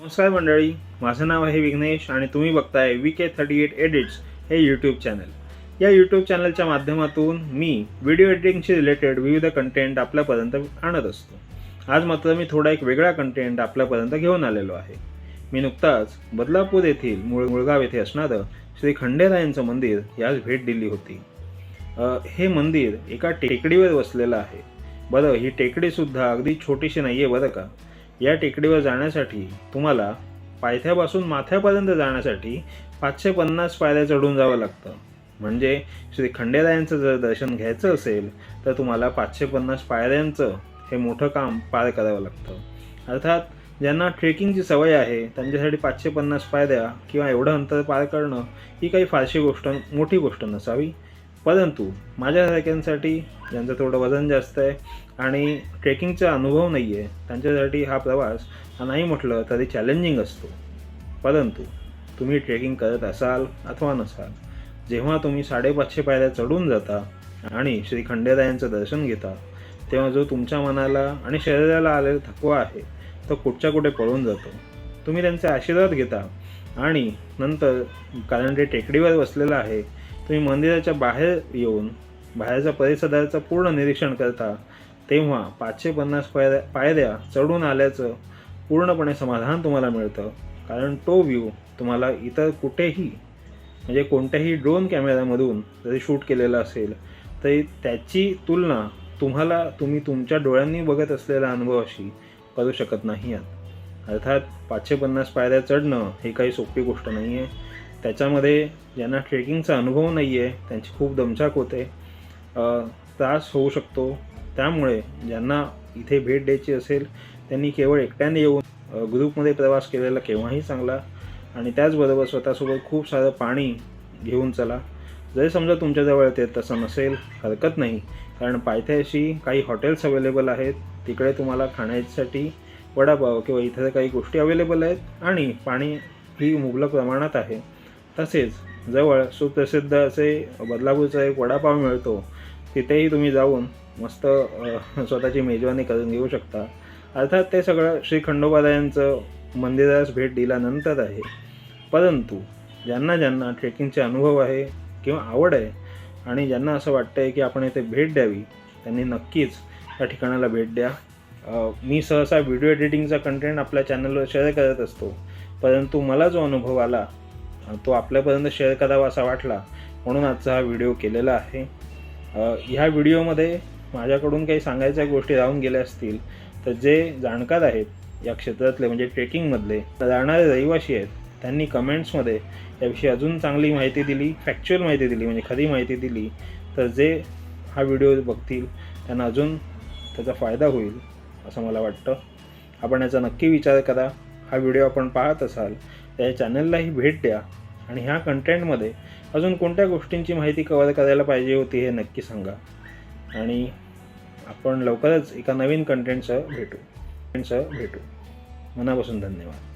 नमस्कार मंडळी माझं नाव आहे विघ्नेश आणि तुम्ही बघताय V K thirty eight edits हे यूट्यूब चॅनल या यूट्यूब चॅनलच्या माध्यमातून मी व्हिडिओ एडिटिंगशी रिलेटेड विविध कंटेंट आपल्यापर्यंत आणत असतो. आज मात्र मी थोडा एक वेगळा कंटेंट आपल्यापर्यंत घेऊन आलेलो आहे. मी नुकताच बदलापूर येथील मुळ मुळगाव येथे असणारं श्री खंडेरायांचं मंदिर यास भेट दिली होती. हे मंदिर एका टेकडीवर वसलेलं आहे. बरं ही टेकडीसुद्धा अगदी छोटीशी नाही आहे बरं का? या टेकडीवर जाण्यासाठी तुम्हाला पायथ्यापासून माथ्यापर्यंत जाण्यासाठी पाचशे पन्नास पायऱ्या चढून जावं लागतं. म्हणजे श्री खंडेरायांचं जर दर्शन घ्यायचं असेल तर तुम्हाला पाचशे पन्नास पायऱ्यांचं हे मोठं काम पार करावं लागतं. अर्थात ज्यांना ट्रेकिंगची सवय आहे त्यांच्यासाठी पाचशे पन्नास पायऱ्या किंवा एवढं अंतर पार करणं ही काही फारशी गोष्ट मोठी गोष्ट नसावी. परंतु माझ्यासारख्यांसाठी ज्यांचं थोडं वजन जास्त आहे आणि ट्रेकिंगचा अनुभव नाही आहे त्यांच्यासाठी हा प्रवास नाही म्हटलं तरी चॅलेंजिंग असतो. परंतु तुम्ही ट्रेकिंग करत असाल अथवा नसाल जेव्हा तुम्ही साडेपाचशे पायऱ्या चढून जाता आणि श्री खंडेरायांचं दर्शन घेता तेव्हा जो तुमच्या मनाला आणि शरीराला आलेला थकवा आहे तो कुठच्या कुठे पळून जातो. तुम्ही त्यांचे आशीर्वाद घेता आणि नंतर कारण ते टेकडीवर बसलेलं आहे तुम्ही मंदिराच्या बाहेर येऊन बाहेरच्या परिसराचं पूर्ण निरीक्षण करता तेव्हा पाचशे पन्नास पायऱ्या पायऱ्या चढून आल्याचं पूर्णपणे समाधान तुम्हाला मिळतं. कारण तो व्ह्यू तुम्हाला इतर कुठेही म्हणजे कोणत्याही ड्रोन कॅमेऱ्यामधून जरी शूट केलेला असेल तरी त्याची तुलना तुम्हाला तुम्ही तुमच्या डोळ्यांनी बघत असलेल्या अनुभवाशी करू शकत नाही आहात. अर्थात पाचशे पन्नास पायऱ्या चढणं ही काही सोपी गोष्ट नाही आहे त्याच्यामध्ये ज्यांना ट्रेकिंगचा अनुभव नाही आहे त्यांची खूप दमछाक होते. त्रास होऊ शकतो. त्यामुळे ज्यांना इथे भेट द्यायची असेल त्यांनी केवळ एकट्याने येऊन ग्रुपमध्ये प्रवास केलेला केव्हाही चांगला. आणि त्याचबरोबर स्वतःसोबत खूप सारं पाणी घेऊन चला. जरी समजा तुमच्याजवळ ते तसं नसेल हरकत नाही. कारण पायथ्याशी काही हॉटेल्स अवेलेबल आहेत. तिकडे तुम्हाला खाण्यासाठी वडापाव किंवा इतर काही गोष्टी अवेलेबल आहेत. आणि पाणी ही मुबलक प्रमाणात आहे. तसेच जवळ सुप्रसिद्ध असे बदलापूरचा एक वडापाव मिळतो. तिथेही तुम्ही जाऊन मस्त स्वतःची मेजवानी करून घेऊ शकता. अर्थात ते सगळं श्री खंडोबारायांचं मंदिरास भेट दिल्यानंतर आहे. परंतु ज्यांना ज्यांना ट्रेकिंगचे अनुभव आहे किंवा आवड आहे आणि ज्यांना असं वाटतं आहे की आपण इथे भेट द्यावी त्यांनी नक्कीच या ठिकाणाला भेट द्या. मी सहसा व्हिडिओ एडिटिंगचा कंटेंट आपल्या चॅनलवर शेअर करत असतो. परंतु मला जो अनुभव आला तो आपल्यापर्यंत शेअर करावा असा वाटला म्हणून आजचा हा व्हिडिओ केलेला आहे. ह्या व्हिडिओमध्ये माझ्याकडून काही सांगायच्या गोष्टी राहून गेल्या असतील तर जे जाणकार आहेत या क्षेत्रातले म्हणजे ट्रेकिंगमधले राहणारे रहिवासी आहेत त्यांनी कमेंट्समध्ये याविषयी अजून चांगली माहिती दिली फॅक्च्युअल माहिती दिली म्हणजे खरी माहिती दिली तर जे हा व्हिडिओ बघतील त्यांना अजून त्याचा फायदा होईल असं मला वाटतं. आपण याचा नक्की विचार करा. हा व्हिडिओ आपण पाहत असाल त्या चॅनललाही भेट द्या आणि ह्या कंटेंटमध्ये अजून कोणत्या गोष्टींची माहिती कव्हर करायला पाहिजे होती हे नक्की सांगा. आणि आपण लवकरच एका नवीन कंटेंटसह भेटू. कंटेंटसह भेटू. मनापासून धन्यवाद.